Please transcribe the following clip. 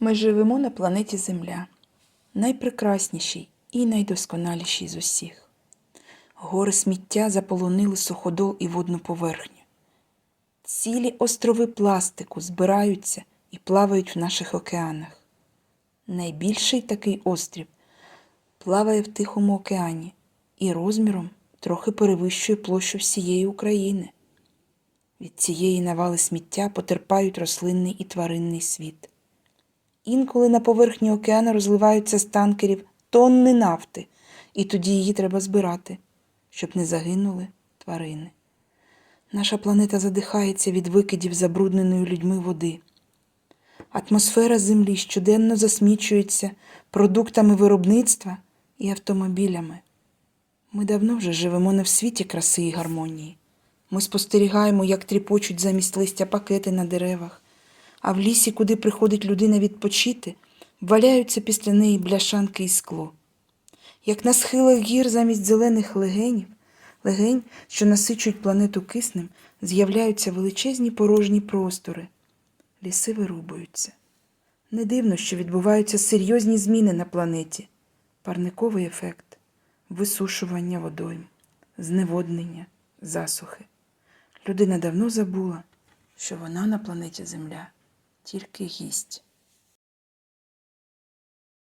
Ми живемо на планеті Земля, найпрекраснішій і найдосконалішій з усіх. Гори сміття заполонили суходол і водну поверхню. Цілі острови пластику збираються і плавають в наших океанах. Найбільший такий острів плаває в Тихому океані і розміром трохи перевищує площу всієї України. Від цієї навали сміття потерпають рослинний і тваринний світ. Інколи на поверхні океану розливаються з танкерів тонни нафти, і тоді її треба збирати, щоб не загинули тварини. Наша планета задихається від викидів забрудненої людьми води. Атмосфера Землі щоденно засмічується продуктами виробництва і автомобілями. Ми давно вже живемо не в світі краси і гармонії. Ми спостерігаємо, як тріпочуть замість листя пакети на деревах, а в лісі, куди приходить людина відпочити, валяються після неї бляшанки і скло. Як на схилах гір замість зелених легенів, легень, що насичують планету киснем, з'являються величезні порожні простори. Ліси вирубуються. Не дивно, що відбуваються серйозні зміни на планеті, парниковий ефект, висушування водойм, зневоднення, засухи. Людина давно забула, що вона на планеті Земля тільки гість.